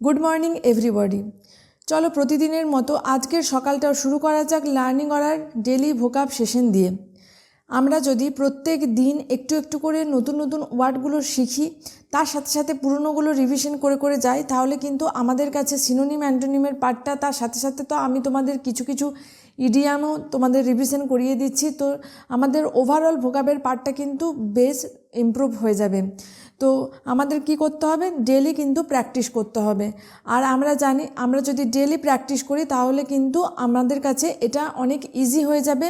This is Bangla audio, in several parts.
গুড মর্নিং এভরিবডি চলো প্রতিদিনের মতো আজকের সকালটাও শুরু করা যাক লার্নিং করার ডেলি ভোকাব সেশন দিয়ে। আমরা যদি প্রত্যেক দিন একটু একটু করে নতুন নতুন ওয়ার্ডগুলো শিখি, তার সাথে সাথে পুরনোগুলো রিভিশন করে করে যাই, তাহলে কিন্তু আমাদের কাছে সিনোনিম অ্যান্টোনিমের পার্টটা তার সাথে সাথে তো আমি তোমাদের কিছু কিছু ইডিয়ামও তোমাদের রিভিশন করিয়ে দিচ্ছি। তো আমাদের ওভারঅল ভোকাবের পার্টটা কিন্তু বেশ ইমপ্রুভ হয়ে যাবে। তো আমাদের কি করতে হবে? ডেলি কিন্তু প্র্যাকটিস করতে হবে। আর আমরা জানি, আমরা যদি ডেলি প্র্যাকটিস করি, তাহলে কিন্তু আমাদের কাছে এটা অনেক ইজি হয়ে যাবে।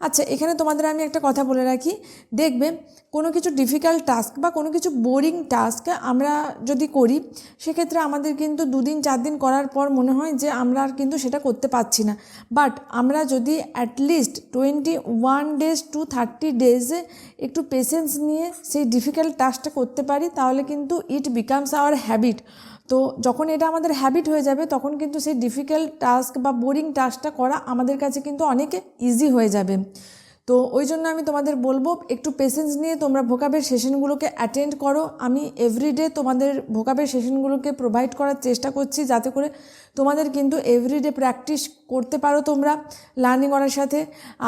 আচ্ছা এখানে তোমাদের আমি একটা কথা বলে রাখি। দেখবে, কোনো কিছু ডিফিকাল্ট টাস্ক বা কোনো কিছু বোরিং টাস্ক আমরা যদি করি, সেক্ষেত্রে আমাদের কিন্তু দুদিন, চার দিন করার পর মনে হয় যে আমরা আর কিন্তু সেটা করতে পারছি না। বাট আমরা যদি at least twenty one days two thirty ডেজে একটু পেশেন্স নিয়ে সেই ডিফিকাল্ট টাস্কটা করতে পারি, তাহলে কিন্তু ইট বিকামস আওয়ার হ্যাবিট তো যখন এটা আমাদের হ্যাবিট হয়ে যাবে, তখন কিন্তু সেই ডিফিকাল্ট টাস্ক বা বোরিং টাস্কটা করা আমাদের কাছে কিন্তু অনেক ইজি হয়ে যাবে। তো ওই জন্য আমি তোমাদের বলব, একটু পেশেন্স নিয়ে তোমরা ভোকাবের সেশনগুলোকে অ্যাটেন্ড করো। আমি এভরিডে তোমাদের ভোকাবের সেশনগুলোকে প্রোভাইড করার চেষ্টা করছি যাতে করে তোমাদের কিন্তু এভরিডে প্র্যাকটিস করতে পারো তোমরা লার্নিং করার সাথে।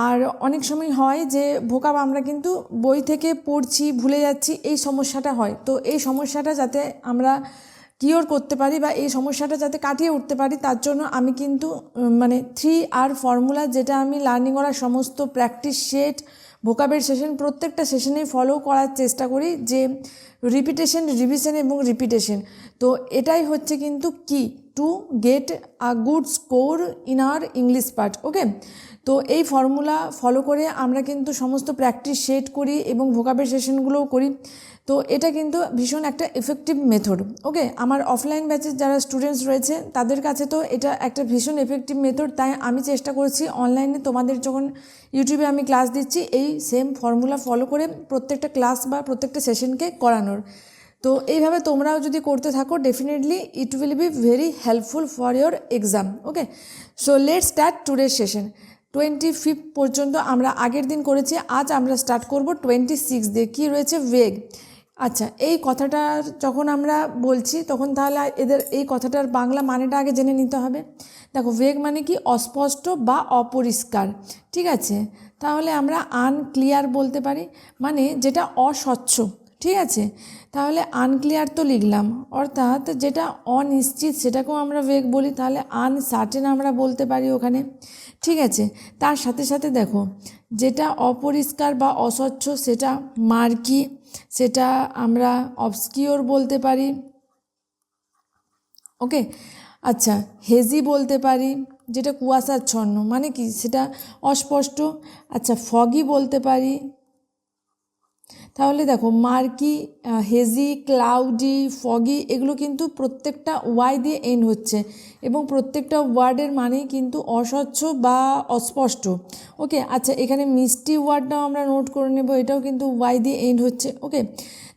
আর অনেক সময় হয় যে ভোকাব আমরা কিন্তু বই থেকে পড়ছি, ভুলে যাচ্ছি, এই সমস্যাটা হয়। তো এই সমস্যাটা যাতে আমরা কিওর করতে পারি বা এই সমস্যাটা যাতে কাটিয়ে উঠতে পারি, তার জন্য আমি কিন্তু মানে থ্রি আর ফর্মুলা যেটা আমি লার্নিং করার সমস্ত প্র্যাকটিস সেট ভোকাবের সেশন প্রত্যেকটা সেশনেই ফলো করার চেষ্টা করি যে রিপিটেশন রিভিশন এবং রিপিটেশন তো এটাই হচ্ছে কিন্তু key to get a good score in our English part okay তো এই ফর্মুলা ফলো করে আমরা কিন্তু সমস্ত প্র্যাকটিস সেট করি এবং ভোকাবের সেশনগুলোও করি। তো এটা কিন্তু ভীষণ একটা এফেক্টিভ মেথড ওকে আমার অফলাইন ব্যাচের যারা স্টুডেন্টস রয়েছে, তাদের কাছে তো এটা একটা ভীষণ এফেক্টিভ মেথড তাই আমি চেষ্টা করছি অনলাইনে তোমাদের যখন ইউটিউবে আমি ক্লাস দিচ্ছি, এই সেম ফর্মুলা ফলো করে প্রত্যেকটা ক্লাস বা প্রত্যেকটা সেশনকে করানোর। তো এইভাবে তোমরাও যদি করতে থাকো definitely it will be very helpful for your exam okay so let start টুডের session twenty fifth পর্যন্ত আমরা আগের দিন করেছি, আজ আমরা স্টার্ট করব টোয়েন্টি সিক্স দিয়ে। কী রয়েছে? ওয়েগ আচ্ছা এই কথাটা যখন আমরা বলছি, তখন তাহলে এদের এই কথাটার বাংলা মানেটা আগে জেনে নিতে হবে। দেখো ভেগ মানে কি? অস্পষ্ট বা অপরিষ্কার। ঠিক আছে? তাহলে আমরা আনক্লিয়ার বলতে পারি মানে যেটা অস্বচ্ছ। ঠিক আছে? তাহলে আনক্লিয়ার তো লিখলাম। অর্থাৎ যেটা অনিশ্চিত সেটাকেও আমরা ভেগ বলি, তাহলে আনসার্টেন আমরা বলতে পারি ওখানে। ঠিক আছে? তার সাথে সাথে দেখো, যেটা অপরিষ্কার বা অস্বচ্ছ সেটা মার্কি, সেটা আমরা অবস্কিওর বলতে পারি। ওকে? আচ্ছা হেজি বলতে পারি, যেটা কুয়াশাচ্ছন্ন মানে কি? সেটা অস্পষ্ট। আচ্ছা ফগি বলতে পারি। তাহলে দেখো মার্কি হেজি, ক্লাউডি, ফগি এগুলো কিন্তু প্রত্যেকটা ওয়াই দিয়ে এন্ড হচ্ছে এবং প্রত্যেকটা ওয়ার্ডের মানেই কিন্তু অস্বচ্ছ বা অস্পষ্ট। ওকে আচ্ছা এখানে মিষ্টি ওয়ার্ডটাও আমরা নোট করে নেব, এটাও কিন্তু ওয়াই দিয়ে এন্ড হচ্ছে। ওকে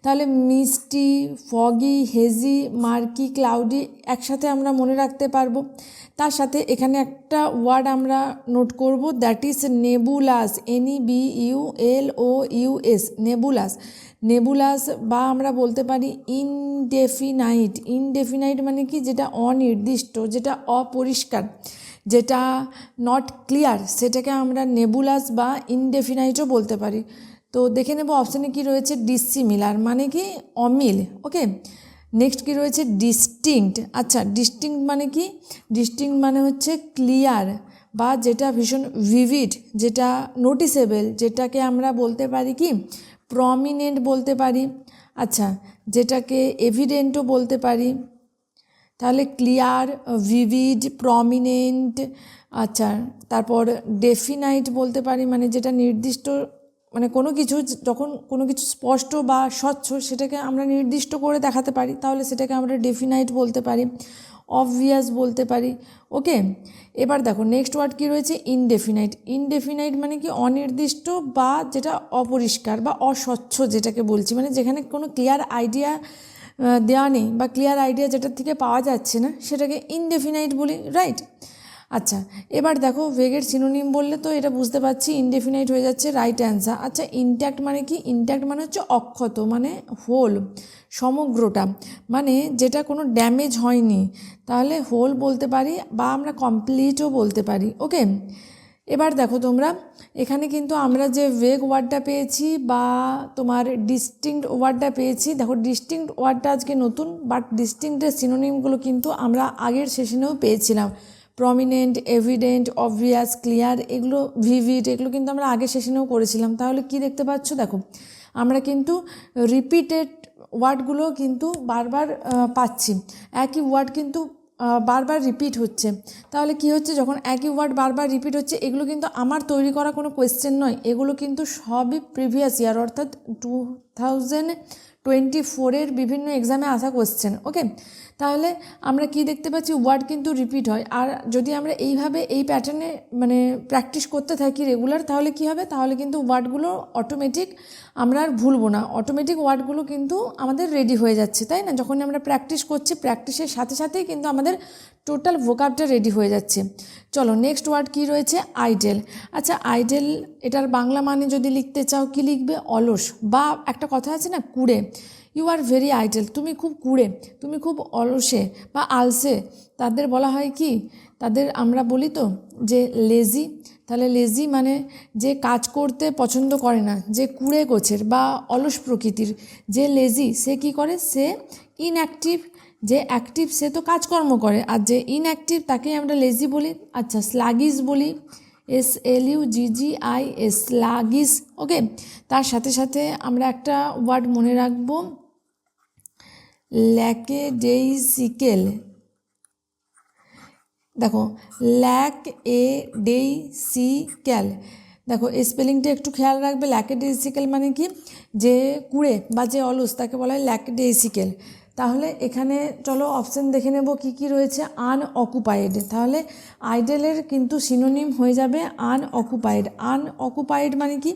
তাহলে মিষ্টি, ফগি, হেজি, মার্কি, ক্লাউডি একসাথে আমরা মনে রাখতে পারব। তার সাথে এখানে একটা ওয়ার্ড আমরা নোট করব that is nebulous N E B U L O U S nebulous nebulous? Nebulous বা আমরা বলতে পারি ইনডেফিনাইট ইনডেফিনাইট মানে কি? যেটা অনির্দিষ্ট, যেটা অপরিষ্কার, যেটা নট ক্লিয়ার সেটাকে আমরা নেবুলাস বা ইনডেফিনাইটও বলতে পারি। তো দেখে নেব অপশানে কি রয়েছে ডিসিমিলার মানে কি? অমিল। ওকে নেক্সট কি রয়েছে? ডিস্টিংক্ট আচ্ছা ডিস্টিংক্ট মানে কি? ডিস্টিংক্ট মানে হচ্ছে ক্লিয়ার বা যেটা ভীষণ ভিভিড যেটা নোটিসেবল যেটাকে আমরা বলতে পারি কি প্রমিনেন্ট বলতে পারি। আচ্ছা যেটাকে এভিডেন্টও বলতে পারি। তাহলে ক্লিয়ার ভিভিড প্রমিনেন্ট আচ্ছা তারপর ডেফিনাইট বলতে পারি মানে যেটা নির্দিষ্ট মানে কোনো কিছু যখন কোনো কিছু স্পষ্ট বা স্বচ্ছ সেটাকে আমরা নির্দিষ্ট করে দেখাতে পারি, তাহলে সেটাকে আমরা ডেফিনাইট বলতে পারি অবভিয়াস বলতে পারি ওকে এবার দেখো নেক্সট ওয়ার্ড কী রয়েছে? ইনডেফিনাইট ইনডেফিনাইট মানে কি? অনির্দিষ্ট বা যেটা অপরিষ্কার বা অস্বচ্ছ যেটাকে বলছি মানে যেখানে কোনো ক্লিয়ার আইডিয়া দেওয়া নেই বা ক্লিয়ার আইডিয়া যেটার থেকে পাওয়া যাচ্ছে না, সেটাকে ইনডেফিনাইট বলি রাইট আচ্ছা এবার দেখো ভেগের সিনোনিম বললে তো এটা বুঝতে পারছি ইনডেফিনাইট হয়ে যাচ্ছে রাইট অ্যান্সার আচ্ছা ইনট্যাক্ট মানে কি? ইনট্যাক্ট মানে হচ্ছে অক্ষত মানে হোল সমগ্রটা। মানে যেটা কোনো ড্যামেজ হয়নি। তাহলে হোল বলতে পারি, বা আমরা কমপ্লিটও বলতে পারি ওকে এবার দেখো তোমরা, এখানে কিন্তু আমরা যে ওয়েগ ওয়ার্ডটা পেয়েছি, বা তোমার ডিস্টিংক্ট ওয়ার্ডটা পেয়েছি, দেখো ডিস্টিংক্ট ওয়ার্ডটা আজকে নতুন বাট ডিস্টিংক্টের সিনোনিমগুলো কিন্তু আমরা আগের সেশনেও পেয়েছিলাম। প্রমিনেন্ট এভিডেন্ট অবভিয়াস ক্লিয়ার এগুলো ভিভিড এগুলো কিন্তু আমরা আগের সেশনেও করেছিলাম। তাহলে কি দেখতে পাচ্ছ? দেখো, আমরা কিন্তু রিপিটেড ওয়ার্ডগুলো কিন্তু বারবার পাচ্ছি। একই ওয়ার্ড কিন্তু বারবার রিপিট হচ্ছে। তাহলে কি হচ্ছে? যখন একই ওয়ার্ড বারবার রিপিট হচ্ছে, এগুলো কিন্তু আমার তৈরি করা কোনো কোয়েশ্চেন নয়। এগুলো কিন্তু সবই প্রিভিয়াস ইয়ার অর্থাৎ টু থাউজেন্ড টোয়েন্টি ফোরের বিভিন্ন এক্সামে আসা কোয়েশ্চেন ওকে তাহলে আমরা কি দেখতে পাচ্ছি? ওয়ার্ড কিন্তু রিপিট হয়। আর যদি আমরা এইভাবে এই প্যাটার্নে মানে প্র্যাকটিস করতে থাকি রেগুলার তাহলে কি হবে? তাহলে কিন্তু ওয়ার্ডগুলো অটোমেটিক আমরা আর ভুলবো না। অটোমেটিক ওয়ার্ডগুলো কিন্তু আমাদের রেডি হয়ে যাচ্ছে, তাই না? যখন আমরা প্র্যাকটিস করছি প্র্যাকটিসের সাথে সাথেই কিন্তু আমাদের টোটাল ভোকাবটা রেডি হয়ে যাচ্ছে। চলো নেক্সট ওয়ার্ড কি রয়েছে? আইডেল আচ্ছা আইডেল এটার বাংলা মানে যদি লিখতে চাও, কি লিখবে? অলস বা একটা কথা আছে না, কুড়ে। ইউ আর ভেরি আইডেল তুমি খুব কুড়ে, তুমি খুব অলসে বা আলসে। তাদের বলা হয় কি? তাদের আমরা বলি তো যে লেজি তাহলে লেজি মানে যে কাজ করতে পছন্দ করে না, যে কুড়ে গোছের বা অলস প্রকৃতির। যে লেজি সে কি করে? সে ইনঅ্যাক্টিভ যে অ্যাক্টিভ সে তো কাজকর্ম করে। আর যে ইনঅ্যাক্টিভ তাকেই আমরা লেজি বলি। আচ্ছা স্লাগিস বলি। S L U G G I S লাগিস। Okay, তার সাথে সাথে আমরা একটা ওয়ার্ড মনে রাখব। ল্যাকেডেইসিকেল। দেখো ল্যাক এ ডেই সি ক্যাল দেখো, এই স্পেলিংটা একটু খেয়াল রাখবে। ল্যাকেডেইসিক্যাল মানে কি? যে কুড়ে বা যে অলস, তাকে বলা হয় ল্যাকেডেইসিক্যাল তাহলে এখানে চলো অপশান দেখে নেব কি কি রয়েছে আনঅকুপাইড তাহলে আইডেলের কিন্তু সিনোনিম হয়ে যাবে আনঅকুপাইড আনঅকুপাইড মানে কি?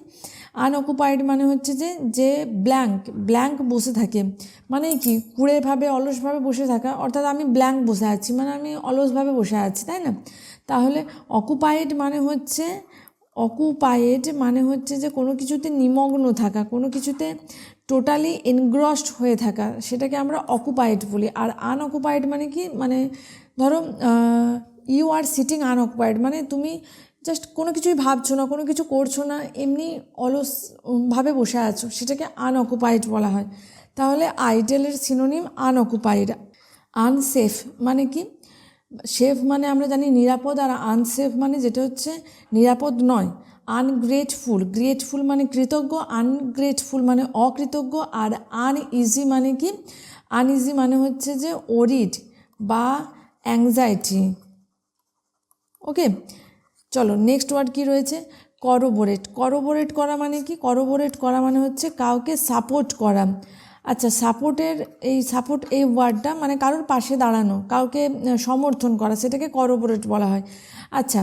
আনঅকুপাইড মানে হচ্ছে যে যে ব্ল্যাঙ্ক ব্ল্যাঙ্ক বসে থাকে। মানে কি? কুড়েভাবে, অলসভাবে বসে থাকা। অর্থাৎ আমি ব্ল্যাঙ্ক বসে আছি মানে আমি অলসভাবে বসে আছি, তাই না? তাহলে অকুপাইড মানে হচ্ছে অকুপাইড মানে হচ্ছে যে কোনো কিছুতে নিমগ্ন থাকা, কোনো কিছুতে টোটালি এনগ্রসড হয়ে থাকা, সেটাকে আমরা অকুপায়েড বলি। আর আনঅকুপায়েড মানে কি? মানে ধরো ইউ আর সিটিং আনঅকুপায়েড মানে তুমি জাস্ট কোনো কিছুই ভাবছ না, কোনো কিছু করছ না, এমনি অলসভাবে বসে আছো, সেটাকে আনঅকুপায়েড বলা হয়। তাহলে আইডেলের সিনোনিম আনঅকুপায়েড আনসেফ মানে কি? সেফ মানে আমরা জানি নিরাপদ আর আনসেফ মানে যেটা হচ্ছে নিরাপদ নয় আনগ্রেটফুল গ্রেটফুল মানে কৃতজ্ঞ আনগ্রেটফুল মানে অকৃতজ্ঞ আর আনইজি মানে কি? আনইজি মানে হচ্ছে যে ওরিড বা অ্যাংজাইটি ওকে চলো নেক্সট ওয়ার্ড কি রয়েছে? করোবোরেট করোবোরেট করা মানে কি? করোবোরেট করা মানে হচ্ছে কাউকে সাপোর্ট করা। আচ্ছা সাপোর্টের এই সাপোর্ট এই ওয়ার্ডটা মানে কারোর পাশে দাঁড়ানো, কাউকে সমর্থন করা, সেটাকে করোবোরেট বলা হয়। আচ্ছা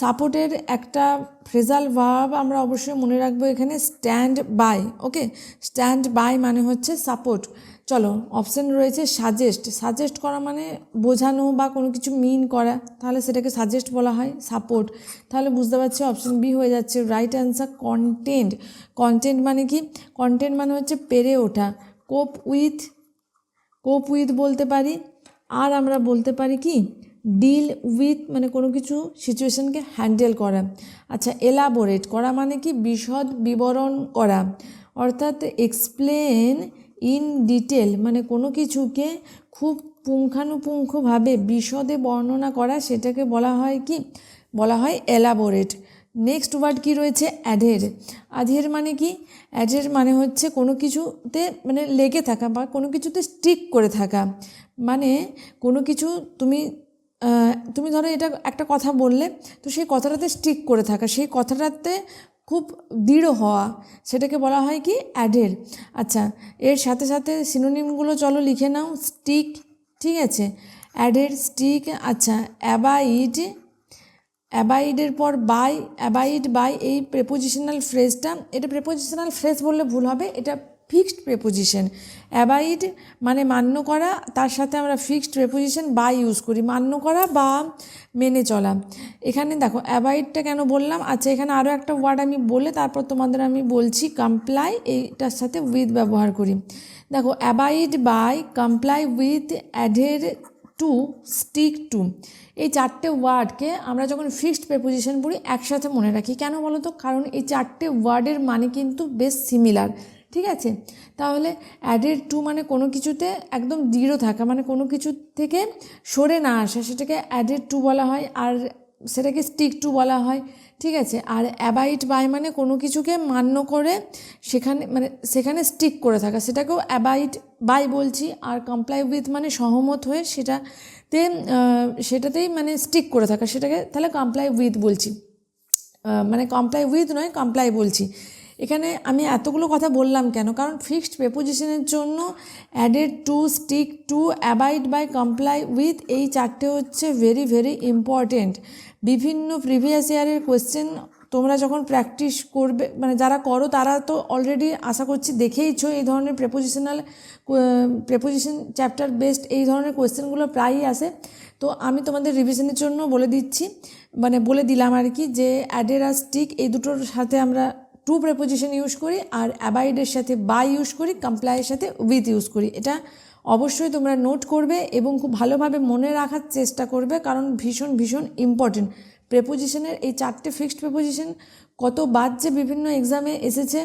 সাপোর্টের একটা ফ্রেজাল ভাব আমরা অবশ্যই মনে রাখব এখানে stand by okay stand by মানে হচ্ছে সাপোর্ট চলো অপশান রয়েছে সাজেস্ট সাজেস্ট করা মানে বোঝানো বা কোনো কিছু মিন করা, তাহলে সেটাকে সাজেস্ট বলা হয় সাপোর্ট তাহলে বুঝতে পারছি অপশান বি হয়ে যাচ্ছে রাইট অ্যান্সার কন্টেন্ট কন্টেন্ট মানে কি? কন্টেন্ট মানে হচ্ছে পেরে ওঠা। কোপ উইথ কোপ উইথ বলতে পারি। আর আমরা বলতে পারি কি, ডিল উইথ মানে কোনো কিছু সিচুয়েশনকে হ্যান্ডেল করা। আচ্ছা এলাবোরেট করা মানে কি, বিশদ বিবরণ করা। অর্থাৎ এক্সপ্লেন ইন ডিটেল মানে কোনো কিছুকে খুব পুঙ্খানুপুঙ্খভাবে বিশদে বর্ণনা করা, সেটাকে বলা হয় কি, বলা হয় এলাবোরেট। নেক্সট ওয়ার্ড কি রয়েছে? অ্যাডের অ্যাডের মানে কি? অ্যাডের মানে হচ্ছে কোনো কিছুতে মানে লেগে থাকা বা কোনো কিছুতে স্টিক করে থাকা। মানে কোনো কিছু তুমি তুমি ধরো এটা একটা কথা বললে, তো সেই কথাটাতে স্টিক করে থাকা। সেই কথাটাতে খুব দৃঢ় হওয়া, সেটাকে বলা হয় কি? অ্যাডের আচ্ছা এর সাথে সাথে সিনোনিমগুলো চলো লিখে নাও স্টিক ঠিক আছে? অ্যাডের স্টিক আচ্ছা অ্যাবাইড অ্যাবাইডের পর বাই, অ্যাবাইড বাই এই প্রেপোজিশনাল ফ্রেজটা এটা প্রেপোজিশনাল ফ্রেজ বললে ভুল হবে, এটা ফিক্সড প্রেপোজিশন অ্যাবাইড মানে মান্য করা, তার সাথে আমরা ফিক্সড প্রেপোজিশন বা ইউজ করি, মান্য করা বা মেনে চলা। এখানে দেখো, অ্যাবাইডটা কেন বললাম? আচ্ছা এখানে আরও একটা ওয়ার্ড আমি বলে তারপর তোমাদের আমি বলছি কমপ্লাই এইটার সাথে উইথ ব্যবহার করি। দেখো, abide by comply with adhere to stick to এই চারটে ওয়ার্ডকে আমরা যখন ফিক্সড প্রেপোজিশন পড়ি, একসাথে মনে রাখি। কেন বলো তো? কারণ এই চারটে ওয়ার্ডের মানে কিন্তু বেশ সিমিলার ঠিক আছে? তাহলে অ্যাডেড টু মানে কোনো কিছুতে একদম দৃঢ় থাকা মানে কোনো কিছু থেকে সরে না আসা, সেটাকে অ্যাডেড টু বলা হয়, আর সেটাকে স্টিক টু বলা হয়। ঠিক আছে? আর অ্যাবাইট বাই মানে কোনো কিছুকে মান্য করে সেখানে মানে সেখানে স্টিক করে থাকা। সেটাকেও অ্যাবাইট বাই বলছি। আর কমপ্লাই উইথ মানে সহমত হয়ে সেটাতে সেটাতেই মানে স্টিক করে থাকা। সেটাকে তাহলে কমপ্লাই উইথ বলছি। মানে কমপ্লাই উইথ নয় কমপ্লাই বলছি। এখানে আমি এতগুলো কথা বললাম কেন? কারণ ফিক্সড প্রেপোজিশনের জন্য added to stick to abide by comply with এই চারটে হচ্ছে ভেরি ভেরি ইম্পর্টেন্ট বিভিন্ন প্রিভিয়াস ইয়ারের কোয়েশ্চেন তোমরা যখন প্র্যাকটিস করবে মানে যারা করো তারা তো অলরেডি আশা করছি দেখেইছো এই ধরনের প্রেপোজিশনাল প্রেপোজিশন চ্যাপ্টার বেসড এই ধরনের কোয়েশ্চেনগুলো প্রায়ই আসে। তো আমি তোমাদের রিভিশনের জন্য বলে দিচ্ছি। মানে বলে দিলাম আর কি যে অ্যাডের আর স্টিক এই দুটোর সাথে আমরা টু প্রেপোজিশন ইউজ করি আর অ্যাবাইডের সাথে বাই ইউজ করি কমপ্লাইয়ের সাথে উইথ ইউজ করি। এটা অবশ্যই তোমরা নোট করবে এবং খুব ভালোভাবে মনে রাখার চেষ্টা করবে কারণ ভীষণ ভীষণ ইম্পর্টেন্ট প্রেপোজিশনের এই চারটে ফিক্সড প্রেপোজিশন কতবার যে বিভিন্ন এক্সামে এসেছে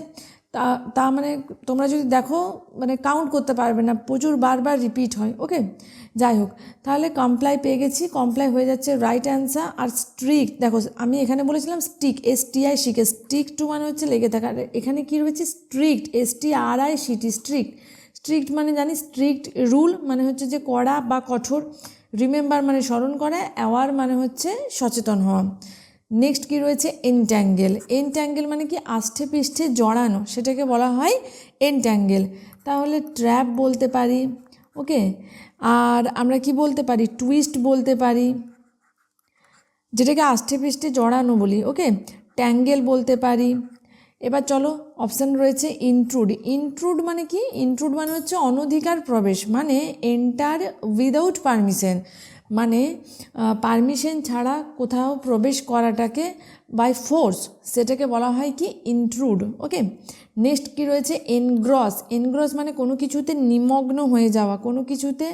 তা তা মানে তোমরা যদি দেখো মানে কাউন্ট করতে পারবে না, প্রচুর বারবার রিপিট হয় ওকে যাই হোক, তাহলে কমপ্লাই পেয়ে গেছি কমপ্লাই হয়ে যাচ্ছে রাইট অ্যান্সার আর স্ট্রিক্ট দেখো, আমি এখানে বলেছিলাম স্টিক এস টি আই শিখে স্টিক টু মানে হচ্ছে লেগে থাকা। এখানে কী রয়েছে? Strict S T R I C T strict strict মানে জানি স্ট্রিক্ট রুল মানে হচ্ছে যে কড়া বা কঠোর রিমেম্বার মানে স্মরণ করা অ্যাওয়ার মানে হচ্ছে সচেতন হওয়া। নেক্সট কী রয়েছে? এনট্যাঙ্গেল এনট্যাঙ্গেল মানে কি? আষ্ঠে পৃষ্ঠে জড়ানো। সেটাকে বলা হয় এনট্যাঙ্গেল তাহলে ট্র্যাপ বলতে পারি। ওকে আর আমরা কি বলতে পারি? টুইস্ট বলতে পারি। যেটাকে আষ্ঠে পৃষ্ঠে জড়ানো বলি। ওকে ট্যাঙ্গেল বলতে পারি। এবার চলো অপশান রয়েছে ইনট্রুড ইনট্রুড মানে কি? ইনট্রুড মানে হচ্ছে অনধিকার প্রবেশ মানে এন্টার উইদাউট পারমিশন মানে পারমিশন ছাড়া কোথাও প্রবেশ করাটাকে বাই ফোর্স সেটাকে বলা হয় কি ইনট্রুড ওকে নেক্সট কি রয়েছে? এনগ্রস এনগ্রস মানে কোনো কিছুতে নিমগ্ন হয়ে যাওয়া, কোনো কিছুতে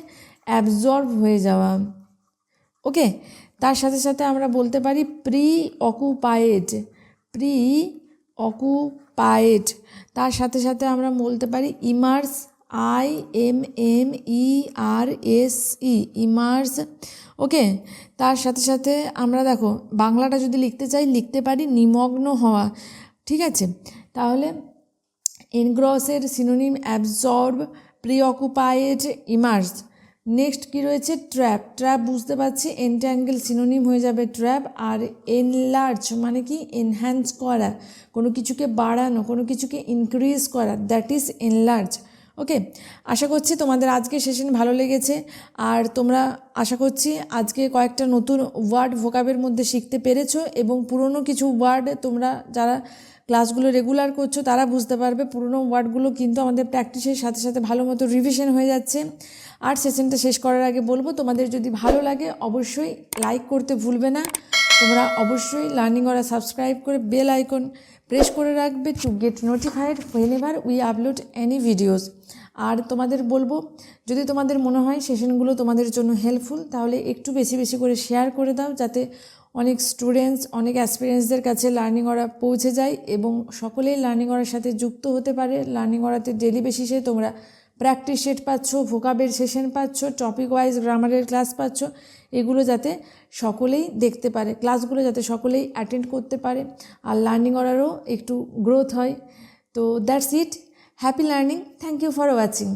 অ্যাবজর্ব হয়ে যাওয়া ওকে তার সাথে সাথে আমরা বলতে পারি প্রি অকুপায়েড প্রি অকুপায়েড তার সাথে সাথে আমরা বলতে পারি immerse I M M E R S E immerse okay তার সাথে সাথে আমরা দেখো, বাংলাটা যদি লিখতে চাই, লিখতে পারি নিমগ্ন হওয়া। ঠিক আছে? তাহলে এনগ্রসের synonym absorb preoccupied immerse next কি রয়েছে? ট্র্যাপ ট্র্যাপ বুঝতে পারছি এন্ট্যাঙ্গেল সিনোনিম হয়ে যাবে ট্র্যাপ আর এনলার্জ মানে কি? এনহ্যান্স করা। কোনো কিছুকে বাড়ানো, কোনো কিছুকে ইনক্রিজ করা। দ্যাট ইজ এনলার্জ ওকে আশা করছি তোমাদের আজকে সেশন ভালো লেগেছে। আর তোমরা, আশা করছি আজকে কয়েকটা নতুন ওয়ার্ড ভোকাবের মধ্যে শিখতে পেরেছ এবং পুরনো কিছু ওয়ার্ড তোমরা যারা ক্লাসগুলো রেগুলার করছ, তারা বুঝতে পারবে পুরনো ওয়ার্ডগুলো কিন্তু আমাদের প্র্যাকটিসের সাথে সাথে ভালো মতো রিভিশন হয়ে যাচ্ছে। আর সেশনটা শেষ করার আগে বলব, তোমাদের যদি ভালো লাগে অবশ্যই লাইক করতে ভুলবে না। তোমরা অবশ্যই লার্নিং ওরা সাবস্ক্রাইব করে বেল আইকন প্রেস করে রাখবে to get notified whenever we upload any videos আর তোমাদের বলব, যদি তোমাদের মনে হয় সেশনগুলো তোমাদের জন্য হেল্পফুল তাহলে একটু বেশি বেশি করে শেয়ার করে দাও যাতে অনেক স্টুডেন্টস অনেক অ্যাসপিরিয়েন্সদের কাছে লার্নিং করা পৌঁছে যায় এবং সকলেই লার্নিং করার সাথে যুক্ত হতে পারে। লার্নিং অরাতে ডেলি বেসিসে তোমরা প্র্যাকটিস সেট পাচ্ছ, ভোকাবের সেশন পাচ্ছ টপিক ওয়াইজ গ্রামারের ক্লাস পাচ্ছ, এগুলো যাতে সকলেই দেখতে পারে। ক্লাসগুলো যাতে সকলেই অ্যাটেন্ড করতে পারে। আর লার্নিং অর্ডারও একটু গ্রোথ হয়। তো that's it happy learning thank you for watching